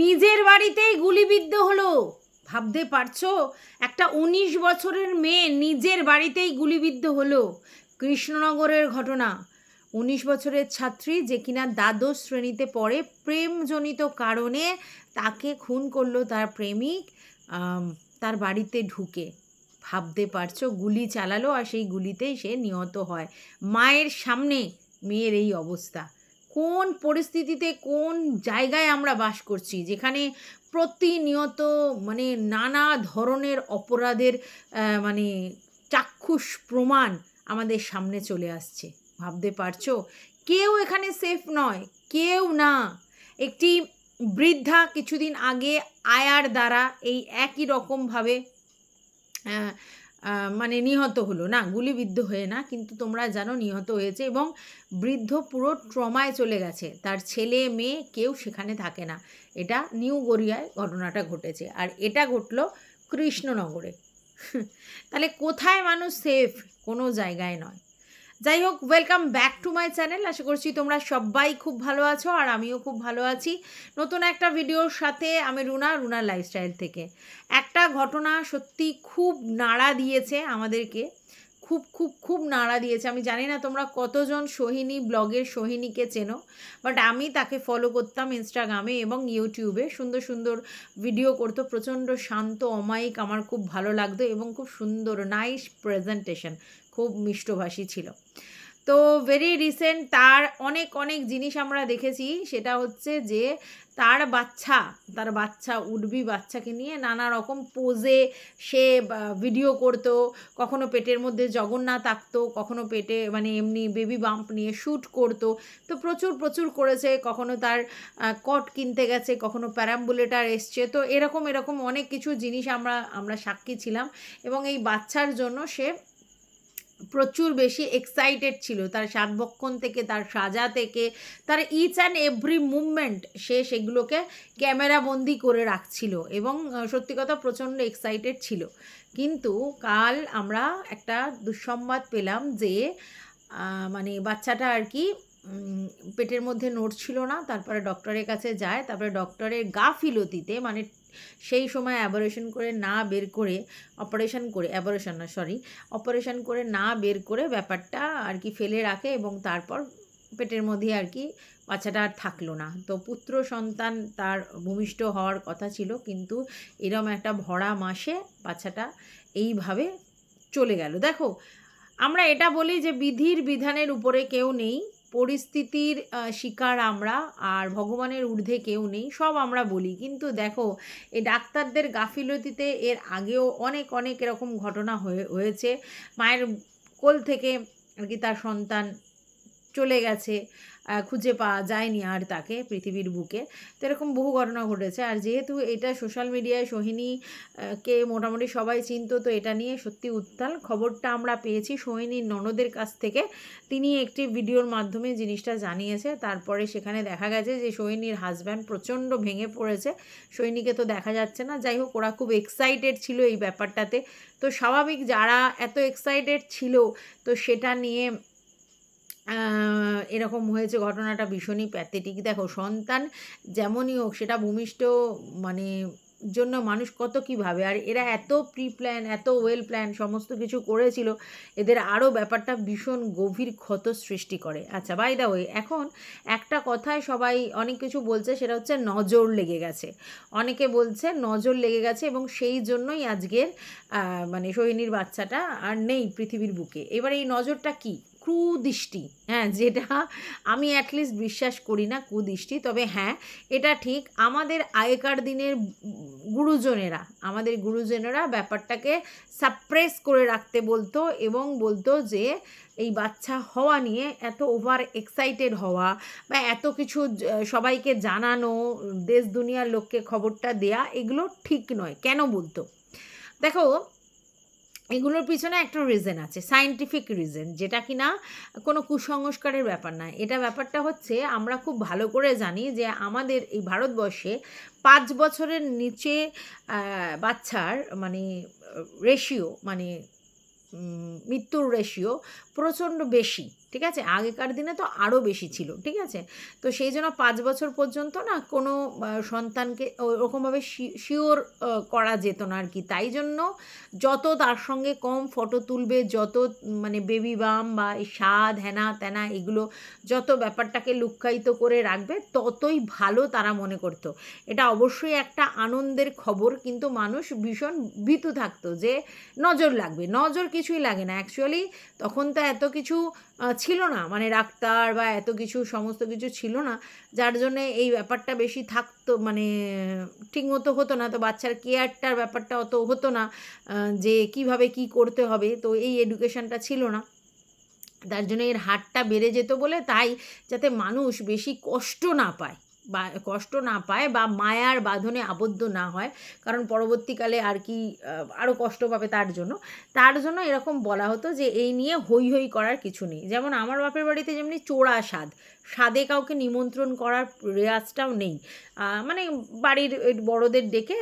নিজের বাড়িতেই গুলিবিদ্ধ হলো। ভাবতে পারছ? একটা উনিশ বছরের মেয়ে নিজের বাড়িতেই গুলিবিদ্ধ হলো। কৃষ্ণনগরের ঘটনা। উনিশ বছরের ছাত্রী যে কিনা দ্বাদশ শ্রেণীতে পড়ে, প্রেমজনিত কারণে তাকে খুন করল তার প্রেমিক তার বাড়িতে ঢুকে। ভাবতে পারছ? গুলি চালালো আর সেই গুলিতেই সে নিহত হয়। মায়ের সামনে মেয়ের এই অবস্থা। কোন পরিস্থিতিতে কোন জায়গায় আমরা বাস করছি? যেখানে প্রতিনিয়ত মানে নানা ধরনের অপরাধের মানে চাক্ষুষ প্রমাণ আমাদের সামনে চলে আসছে। ভাবতে পারছ? কেউ এখানে সেফ নয়, কেউ না। একটি বৃদ্ধা কিছুদিন আগে আয়ার দ্বারা এই একই রকমভাবে মানে নিহত হলো। না, গুলিবিদ্ধ হয়ে না, কিন্তু তোমরা জানো নিহত হয়েছে এবং বৃদ্ধ পুরো ট্রমায় চলে গেছে। তার ছেলে, মেয়ে কেউ সেখানে থাকে না। এটা নিউ গড়িয়ায় ঘটনাটা ঘটেছে। আর এটা ঘটলো কৃষ্ণনগরে। তাহলে কোথায় মানুষ সেফ কোনো জায়গায় নয়। যাই হোক welcome back to my channel আশা করছি তোমরা সবাই খুব ভালো আছো আর আমিও খুব ভালো আছি। নতুন একটা ভিডিওর সাথে আমি রুনা রুনার লাইফস্টাইল থেকে। একটা ঘটনা সত্যি খুব নাড়া দিয়েছে আমাদেরকে। খুব খুব খুব নাড়া দিয়েছে। আমি জানি না তোমরা কতজন সোহিনী, ব্লগের সোহিনীকে চেনো বাট আমি তাকে ফলো করতাম ইনস্টাগ্রামে এবং ইউটিউবে সুন্দর সুন্দর ভিডিও করতো, প্রচণ্ড শান্ত, অমায়িক, আমার খুব ভালো লাগতো এবং খুব সুন্দর নাইস প্রেজেন্টেশন খুব মিষ্টভাষী ছিল। তো ভেরি রিসেন্ট তার অনেক অনেক জিনিস আমরা দেখেছি। সেটা হচ্ছে যে তার বাচ্চা তার বাচ্চা উডবি বাচ্চাকে নিয়ে নানা রকম পোজে সে ভিডিও করতো। কখনো পেটের মধ্যে জগন্নাথ আঁকতো, কখনো পেটে মানে এমনি বেবি বাম্প নিয়ে শ্যুট করতো। তো প্রচুর প্রচুর করেছে। কখনো তার কট কিনতে গেছে, কখনো প্যারাম্বুলেটার এসছে। তো এরকম এরকম অনেক কিছু জিনিস আমরা আমরা সাক্ষী ছিলাম। এবং এই বাচ্চার জন্য সে প্রচুর বেশি এক্সাইটেড ছিল। তার সাতবক্ষণ থেকে, তার সাজা থেকে, তার ইচ অ্যান্ড এভরি মুভমেন্ট সে সেগুলোকে ক্যামেরাবন্দি করে রাখছিল এবং সত্যি কথা প্রচণ্ড এক্সাইটেড ছিল। কিন্তু কাল আমরা একটা দুঃসংবাদ পেলাম যে মানে বাচ্চাটা আর কি পেটের মধ্যে নড়ছিল না, তারপরে ডক্টরের কাছে যায়, তারপরে ডক্টরের গাফিলতিতে মানে সেই সময় অ্যাবরেশন করে না বের করে অপারেশন করে অ্যাবরেশন না সরি অপারেশন করে না বের করে ব্যাপারটা আর কি ফেলে রাখে এবং তারপর পেটের মধ্যে আর কি বাচ্চাটা আর থাকল না। তো পুত্র সন্তান তার ভূমিষ্ঠ হওয়ার কথা ছিল কিন্তু এরম একটা ভরা মাসে বাচ্চাটা এইভাবে চলে গেল। দেখো, আমরা এটা বলি যে বিধির বিধানের উপরে কেউ নেই। পরিস্থিতির শিকার আমরা আর ভগবানের ঊর্ধ্বে কেউ নেই, সব আমরা বলি। কিন্তু দেখো, এই ডাক্তারদের গাফিলতিতে এর আগেও অনেক অনেক এরকম ঘটনা হয়ে, হয়েছে। মায়ের কোল থেকে আর কি তার সন্তান চলে গেছে। খুঁজে পাওয়া যায়নি আর তাকে পৃথিবীর বুকে। তো এরকম বহু ঘটনা ঘটেছে। আর যেহেতু এটা সোশ্যাল মিডিয়ায় সোহিনী কে মোটামুটি সবাই চিনত, তো এটা নিয়ে সত্যি উত্তাল। খবরটা আমরা পেয়েছি সোহিনীর ননদের কাছ থেকে। তিনি একটি ভিডিওর মাধ্যমে জিনিসটা জানিয়েছে। তারপরে সেখানে দেখা গেছে যে সোহিনীর হাজব্যান্ড প্রচণ্ড ভেঙে পড়েছে। সোহিনীকে তো দেখা যাচ্ছে না। যাই হোক, ওরা খুব এক্সাইটেড ছিল এই ব্যাপারটাতে। তো স্বাভাবিক যারা এত এক্সাইটেড ছিল, তো সেটা নিয়ে এরকম হয়েছে, ঘটনাটা ভীষণই প্যাথেটিক দেখো, সন্তান যেমনই হোক, সেটা ভূমিষ্ঠ মানে জন্য মানুষ কত কী ভাবে? আর এরা এত প্রি প্ল্যান এত ওয়েল প্ল্যান সমস্ত কিছু করেছিল, এদের আরও ব্যাপারটা ভীষণ গভীর ক্ষত সৃষ্টি করে। আচ্ছা বাই দা ওয়ে এখন একটা কথায় সবাই অনেক কিছু বলছে, সেটা হচ্ছে নজর লেগে গেছে। অনেকে বলছে নজর লেগে গেছে এবং সেই জন্যই আজকের মানে সোহিনীর বাচ্চাটা আর নেই পৃথিবীর বুকে। এবার এই নজরটা কি? কুদৃষ্টি। হ্যাঁ যেটা আমি অ্যাটলিস্ট বিশ্বাস করি না কুদৃষ্টি, তবে হ্যাঁ এটা ঠিক আমাদের আগেকার দিনের গুরুজনেরা, আমাদের গুরুজনেরা ব্যাপারটাকে সাপ্রেস করে রাখতে বলতো এবং বলতো যে, এই বাচ্চা হওয়া নিয়ে এত ওভার এক্সাইটেড হওয়া বা এত কিছু সবাইকে জানানো, দেশ দুনিয়ার লোককে খবরটা দেয়া, এগুলো ঠিক নয়। কেন বলতো? দেখো এগুলোর পিছনে একটা রিজন আছে সায়েন্টিফিক রিজন যেটা কি না কোনো কুসংস্কারের ব্যাপার না। এটা ব্যাপারটা হচ্ছে, আমরা খুব ভালো করে জানি যে আমাদের এই ভারতবর্ষে পাঁচ বছরের নিচে বাচ্চার মানে রেশিও মানে মৃত্যুর রেশিও প্রচণ্ড বেশি। ঠিক আছে? আগেকার দিনে তো আরও বেশি ছিল, ঠিক আছে? তো সেই জন্য পাঁচ বছর পর্যন্ত না কোনো সন্তানকে ওরকমভাবে শিওর করা যেত না আর কি তাই জন্য যত তার সঙ্গে কম ফটো তুলবে, যত মানে বেবি বাম বা স্বাদ হেনা, তেনা এগুলো যত ব্যাপারটাকে লুক্কায়িত করে রাখবে, ততই ভালো তারা মনে করতো। এটা অবশ্যই একটা আনন্দের খবর, কিন্তু মানুষ ভীষণ ভীতু থাকতো যে নজর লাগবে। নজর কিছুই লাগে না। অ্যাকচুয়ালি তখন তো এত কিছু ছিল না। মানে ডাক্তার বা এত কিছু, সমস্ত কিছু ছিল না। যার জন্যে এই ব্যাপারটা বেশি থাকতো মানে ঠিকমতো হতো না। তো বাচ্চার কেয়ারটার ব্যাপারটা অত হতো না যে কীভাবে কি করতে হবে। তো এই এডুকেশনটা ছিল না। তার জন্য এর হারটা বেড়ে যেত বলে তাই যাতে মানুষ বেশি কষ্ট না পায়। কষ্ট না পায় বা মায়ার বাঁধনে আবদ্ধ না হয়, কারণ পরবর্তীকালে আর কি আরও কষ্ট পাবে তার জন্য। তার জন্য এরকম বলা হতো যে, এই নিয়ে হই হই করার কিছু নেই। যেমন আমার বাপের বাড়িতে যেমনি চোরা স্বাদ, স্বাদে কাউকে নিমন্ত্রণ করার রেয়াজটাও নেই। মানে বাড়ির বড়দের ডেকে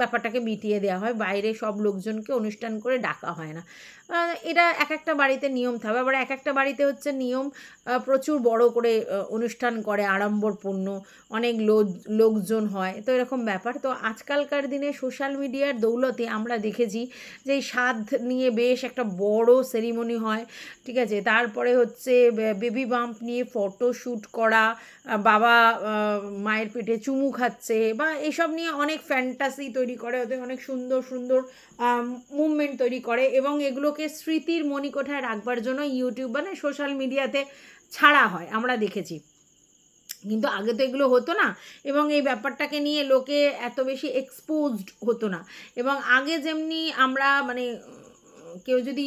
ব্যাপারটাকে মিটিয়ে দেওয়া হয়। বাইরে সব লোকজনকে অনুষ্ঠান করে ডাকা হয় না। এটা এক একটা বাড়িতে নিয়ম থাকবে আবার এক একটা বাড়িতে হচ্ছে নিয়ম প্রচুর বড় করে অনুষ্ঠান করে, আড়ম্বরপূর্ণ। অনেক লোক লোকজন হয়। তো এরকম ব্যাপার। তো আজকালকার দিনে সোশ্যাল মিডিয়ার দৌলতে আমরা দেখেছি যে এই স্বাদ নিয়ে বেশ একটা বড় সেরিমনি হয়। ঠিক আছে? তারপরে হচ্ছে বেবি বাম্প নিয়ে ফটো শ্যুট করা বাবা মায়ের পেটে চুমু খাচ্ছে বা এসব নিয়ে অনেক ফ্যান্টাসি তৈরি করে, ওদের অনেক সুন্দর সুন্দর মুভমেন্ট তৈরি করে এবং এগুলোকে স্মৃতির মণিকোঠায় রাখবার জন্য ইউটিউব মানে সোশ্যাল মিডিয়াতে ছাড়া হয়, আমরা দেখেছি। কিন্তু আগে তো এগুলো হতো না এবং এই ব্যাপারটাকে নিয়ে লোকে এত বেশি এক্সপোজড হতো না। এবং আগে যেমনি আমরা মানে কেউ যদি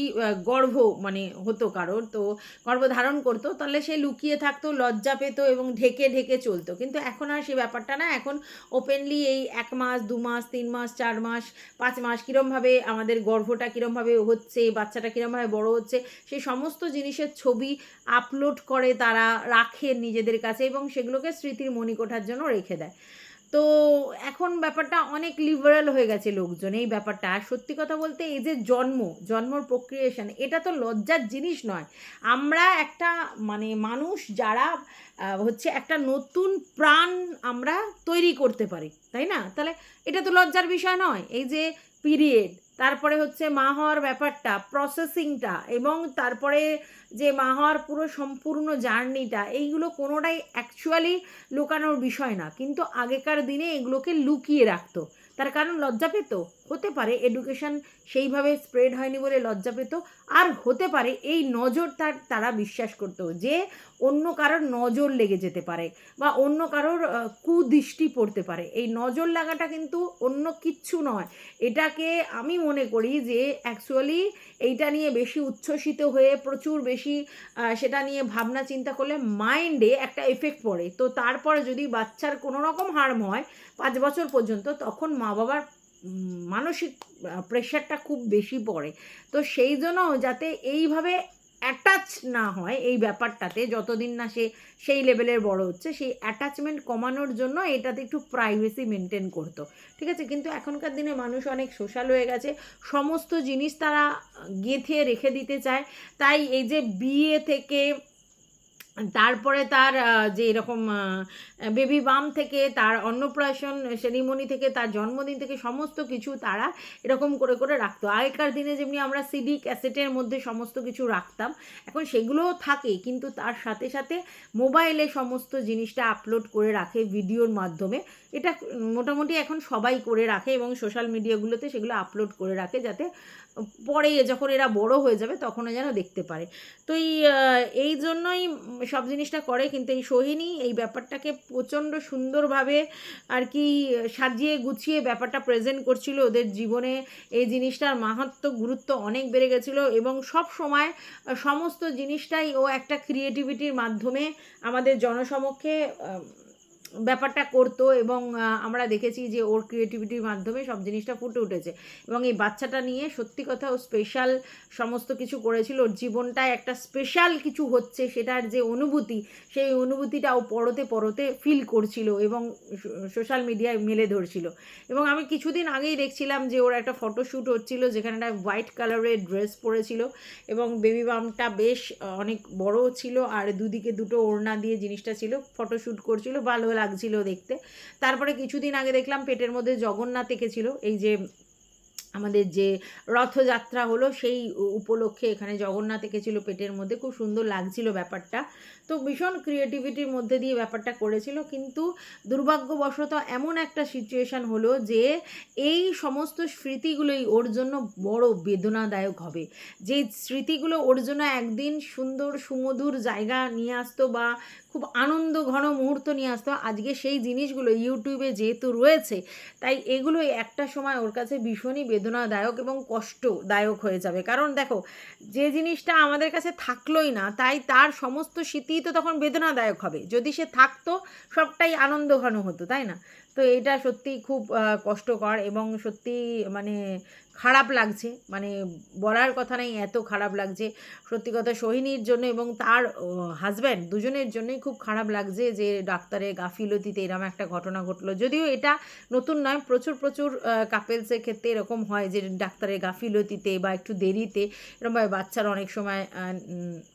গর্ভ মানে হতো কারোর, তো গর্ভ ধারণ করতো, তাহলে সে লুকিয়ে থাকতো, লজ্জা পেতো এবং ঢেকে ঢেকে চলতো। কিন্তু এখন আর সেই ব্যাপারটা না, এখন ওপেনলি এই এক মাস, দু মাস, তিন মাস, চার মাস, পাঁচ মাস কীরমভাবে আমাদের গর্ভটা কীরমভাবে হচ্ছে, বাচ্চাটা কীরমভাবে বড় হচ্ছে সেই সমস্ত জিনিসের ছবি আপলোড করে তারা রাখে নিজেদের কাছে এবং সেগুলোকে স্মৃতির মণিকোঠার জন্য রেখে দেয়। তো এখন ব্যাপারটা অনেক লিবারাল হয়ে গেছে লোকজন, এই ব্যাপারটা। আর সত্যি কথা বলতে এই যে জন্ম, জন্মর প্রক্রিয়েশন এটা তো লজ্জার জিনিস নয়। আমরা একটা মানে মানুষ যারা হচ্ছে একটা নতুন প্রাণ আমরা তৈরি করতে পারি, তাই না? তাহলে এটা তো লজ্জার বিষয় নয়। এই যে পিরিয়ড তারপরে হচ্ছে মা হওয়ার ব্যাপারটা প্রসেসিংটা এবং তারপরে যে মা হওয়ার পুরো সম্পূর্ণ জার্নিটা এইগুলো কোনোটাই অ্যাকচুয়ালি লুকানোর বিষয় না। কিন্তু আগেকার দিনে এগুলোকে লুকিয়ে রাখতো। তার কারণ লজ্জা পেত। হতে পারে এডুকেশন সেইভাবে স্প্রেড হয়নি বলে লজ্জা পেত আর হতে পারে, এই নজর তার, তারা বিশ্বাস করতো যে অন্য কারোর নজর লেগে যেতে পারে বা অন্য কারোর কুদৃষ্টি পড়তে পারে। এই নজর লাগাটা কিন্তু অন্য কিচ্ছু নয়। এটাকে আমি মনে করি যে অ্যাকচুয়ালি এইটা নিয়ে বেশি উচ্ছ্বসিত হয়ে প্রচুর বেশি সেটা নিয়ে ভাবনা চিন্তা করলে মাইন্ডে একটা এফেক্ট পড়ে। তো তারপরে যদি বাচ্চার কোনো রকম হার্ম হয়, পাঁচ বছর পর্যন্ত, তখন মা বাবার মানসিক প্রেশারটা খুব বেশি পড়ে। তো সেই জন্য যাতে এইভাবে অ্যাটাচ না হয় এই ব্যাপারটাতে, যতদিন না সে সেই লেভেলের বড় হচ্ছে, সেই অ্যাটাচমেন্ট কমানোর জন্য এটাতে একটু প্রাইভেসি মেনটেন করতো। ঠিক আছে? কিন্তু এখনকার দিনে মানুষ অনেক সোশ্যাল হয়ে গেছে, সমস্ত জিনিস তারা গেঁথে রেখে দিতে চায়। তাই এই যে বিয়ে থেকে তারপরে তার যে এরকম বেবি বাম থেকে তার অন্নপ্রাশন সেরিমনি থেকে তার জন্মদিন থেকে সমস্ত কিছু তারা এরকম করে করে রাখতো। আগেকার দিনে যেমনি আমরা সিডি ক্যাসেটের মধ্যে সমস্ত কিছু রাখতাম, এখন সেগুলোও থাকে, কিন্তু তার সাথে সাথে মোবাইলে সমস্ত জিনিসটা আপলোড করে রাখে ভিডিওর মাধ্যমে। এটা মোটামুটি এখন সবাই করে রাখে এবং সোশ্যাল মিডিয়াগুলোতে সেগুলো আপলোড করে রাখে যাতে পরে যখন এরা বড় হয়ে যাবে তখনও যেন দেখতে পারে। তো এই এই জন্যই সব জিনিসটা করে, কিন্তু এই সোহিনী এই ব্যাপারটাকে প্রচণ্ড সুন্দরভাবে আর কি সাজিয়ে গুছিয়ে ব্যাপারটা প্রেজেন্ট করছিল ওদের জীবনে। এই জিনিসটার মাহাত্ম, গুরুত্ব অনেক বেড়ে গেছিল এবং সব সময় সমস্ত জিনিসটাই ও একটা ক্রিয়েটিভিটির মাধ্যমে আমাদের জনসমক্ষে ব্যাপারটা করতো এবং আমরা দেখেছি যে ওর ক্রিয়েটিভিটির মাধ্যমে সব জিনিসটা ফুটে উঠেছে। এবং এই বাচ্চাটা নিয়ে সত্যি কথা ও স্পেশাল সমস্ত কিছু করেছিল। ওর জীবনটায় একটা স্পেশাল কিছু হচ্ছে সেটার যে অনুভূতি, সেই অনুভূতিটা ও পরতে পরতে ফিল করছিল এবং সোশ্যাল মিডিয়ায় মেলে ধরছিল। এবং আমি কিছুদিন আগেই দেখছিলাম যে ওর একটা ফটোশ্যুট হচ্ছিল যেখানে একটা হোয়াইট কালারের ড্রেস পরেছিল এবং বেবি বামটা বেশ অনেক বড় ছিল আর দুদিকে দুটো ওড়না দিয়ে জিনিসটা ছিল ফটোশ্যুট করছিল, ভালো লাগছিল দেখতে। তারপরে কিছুদিন আগে দেখলাম পেটের মধ্যে জগন্নাথ এঁকেছিল। এই যে আমাদের যে রথযাত্রা হলো, সেই উপলক্ষে এখানে জগন্নাথ এঁকেছিল পেটের মধ্যে। খুব সুন্দর লাগছিল ব্যাপারটা। তো ভীষণ ক্রিয়েটিভিটির মধ্যে দিয়ে ব্যাপারটা করেছিল। কিন্তু দুর্ভাগ্যবশত এমন একটা সিচুয়েশান হলো যে, এই সমস্ত স্মৃতিগুলোই ওর জন্য বড় বেদনাদায়ক হবে। যে স্মৃতিগুলো ওর জন্য একদিন সুন্দর সুমধুর জায়গা নিয়ে আসতো বা খুব আনন্দ ঘন মুহূর্ত নিয়ে আসতো আজকে সেই জিনিসগুলো ইউটিউবে যেহেতু রয়েছে, তাই এগুলো একটা সময় ওর কাছে ভীষণই বেদনাদায়ক এবং কষ্টদায়ক হয়ে যাবে। কারণ দেখো, যে জিনিসটা আমাদের কাছে থাকলোই না, তাই তার সমস্ত স্মৃতিই তো তখন বেদনাদায়ক হবে। যদি সে থাকতো, সবটাই আনন্দ ঘন হতো, তাই না? তো এটা সত্যি খুব কষ্টকর এবং সত্যি মানে খারাপ লাগছে। মানে বলার কথা নেই, এত খারাপ লাগছে। সত্যি কথা সোহিনীর জন্য এবং তার হাজব্যান্ড দুজনের জন্যই খুব খারাপ লাগছে যে ডাক্তারের গাফিলতিতে এরকম একটা ঘটনা ঘটলো। যদিও এটা নতুন নয়, প্রচুর প্রচুর কাপেলসের ক্ষেত্রে এরকম হয় যে ডাক্তারের গাফিলতিতে বা একটু দেরিতে এরকমভাবে বাচ্চার অনেক সময়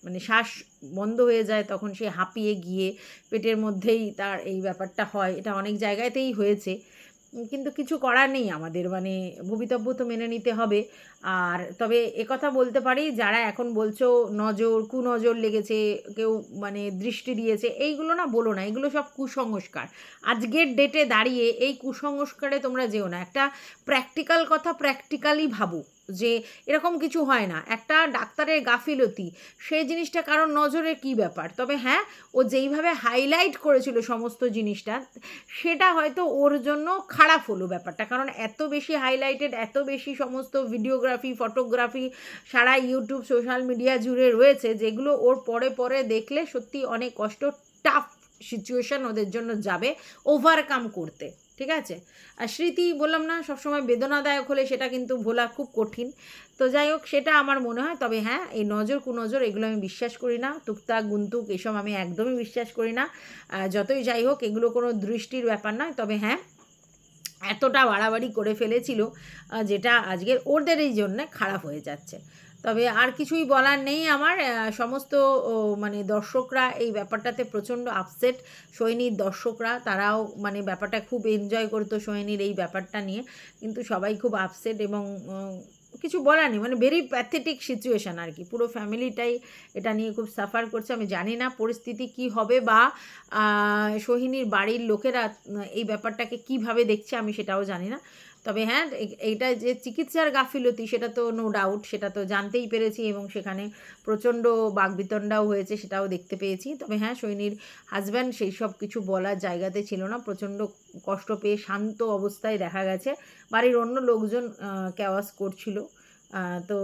মানে শ্বাস বন্ধ হয়ে যায়, তখন সে হাঁপিয়ে গিয়ে পেটের মধ্যেই তার এই ব্যাপারটা হয়। এটা অনেক জায়গাতেই হয়েছে। কিন্তু কিছু করার নেই আমাদের মানে ভবিতব্য তো মেনে নিতে হবে। আর তবে একথা বলতে পারি, যারা এখন বলছো নজর, কুনজর লেগেছে, কেউ মানে দৃষ্টি দিয়েছে, এইগুলো না বলো না, এগুলো সব কুসংস্কার। আজকের ডেটে দাঁড়িয়ে এই কুসংস্কারে তোমরা যেও না। একটা প্র্যাকটিক্যাল কথা প্র্যাকটিক্যালি ভাবো। যে এরকম কিছু হয় না। একটা ডাক্তারের গাফিলতি সেই জিনিসটা কারণ নজরে কি ব্যাপার? তবে হ্যাঁ ও যেইভাবে হাইলাইট করেছিল সমস্ত জিনিসটা, সেটা হয়তো ওর জন্য খারাপ হলো ব্যাপারটা। কারণ এত বেশি হাইলাইটেড এত বেশি সমস্ত ভিডিওগ্রাফি ফটোগ্রাফি সারা ইউটিউব সোশ্যাল মিডিয়া জুড়ে রয়েছে, যেগুলো ওর পরে পরে দেখলে সত্যি অনেক কষ্ট টাফ সিচুয়েশন ওদের জন্য যাবে ওভারকাম করতে। ঠিক আছে? আর স্মৃতি, বললাম না, সবসময় বেদনাদায়ক হলে সেটা কিন্তু ভোলা খুব কঠিন। তো যাই হোক, সেটা আমার মনে হয়। তবে হ্যাঁ এই নজর কুনজর এগুলো আমি বিশ্বাস করি না। টুকটাক গুন্তুক এসব আমি একদমই বিশ্বাস করি না। যতই যাই হোক, এগুলো কোনো দৃষ্টির ব্যাপার নয়। তবে হ্যাঁ এতটা বাড়াবাড়ি করে ফেলেছিল যেটা আজকের ওদের এই জন্য খারাপ হয়ে যাচ্ছে। তবে আর কিছুই বলার নেই আমার। সমস্ত মানে দর্শকরা এই ব্যাপারটাতে প্রচণ্ড আপসেট সৈনির দর্শকরা, তারাও মানে ব্যাপারটা খুব এনজয় করতো সৈনির এই ব্যাপারটা নিয়ে। কিন্তু সবাই খুব আপসেট এবং কিছু বলার নেই। মানে ভেরি প্যাথেটিক সিচুয়েশান আর কি। পুরো ফ্যামিলিটাই এটা নিয়ে খুব সাফার করছে। আমি জানি না পরিস্থিতি কি হবে বা সোহিনীর বাড়ির লোকেরা এই ব্যাপারটাকে কীভাবে দেখছে আমি সেটাও জানি না। তবে হ্যাঁ এইটা যে চিকিৎসার গাফিলতি সেটা তো নো ডাউট সেটা তো জানতেই পেরেছি এবং সেখানে প্রচণ্ড বাগবিতণ্ডাও হয়েছে সেটাও দেখতে পেয়েছি। তবে হ্যাঁ সৈনির হাজব্যান্ড সেই সব কিছু বলার জায়গাতে ছিল না, প্রচণ্ড কষ্ট পেয়ে শান্ত অবস্থায় দেখা গেছে। বাড়ির অন্য লোকজন ক্যাওয়াস করছিল। তো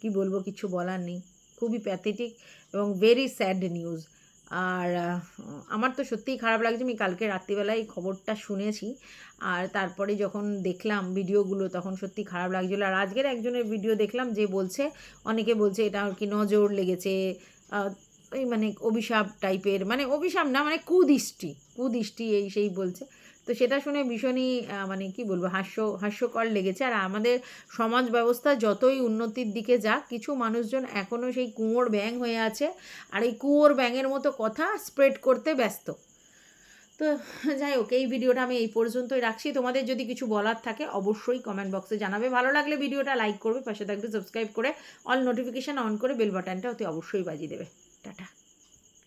কি বলব, কিছু বলার নেই। খুবই প্যাথেটিক এবং ভেরি স্যাড নিউজ আর আমার তো সত্যিই খারাপ লাগছে। আমি কালকে রাত্রিবেলায় খবরটা শুনেছি। আর তারপরে যখন দেখলাম ভিডিওগুলো, তখন সত্যি খারাপ লাগছিল। আর আজকের একজনের ভিডিও দেখলাম যে বলছে, অনেকে বলছে এটা আর কি নজর লেগেছে ওই মানে অভিশাপ টাইপের মানে অভিশাপ না মানে কুদৃষ্টি কুদৃষ্টি এই সেই বলছে। তো সেটা শুনে ভীষণই মানে কি বলব, হাস্য, হাস্যকর লেগেছে। আর আমাদের সমাজ ব্যবস্থা যতই উন্নতির দিকে যাক, কিছু মানুষজন এখনও সেই কুঁয়োর ব্যাং হয়ে আছে। আর এই কুয়োর ব্যাঙের মতো কথা স্প্রেড করতে ব্যস্ত। তো যাই হোক, এই ভিডিওটা আমি এই পর্যন্তই রাখছি। তোমাদের যদি কিছু বলার থাকে, অবশ্যই কমেন্ট বক্সে জানাবে। ভালো লাগলে ভিডিওটা লাইক করবে, পাশে থাকবে সাবস্ক্রাইব করে অল নোটিফিকেশান অন করে বেল বাটনটা অতি অবশ্যই বাজিয়ে দেবে। টাটা।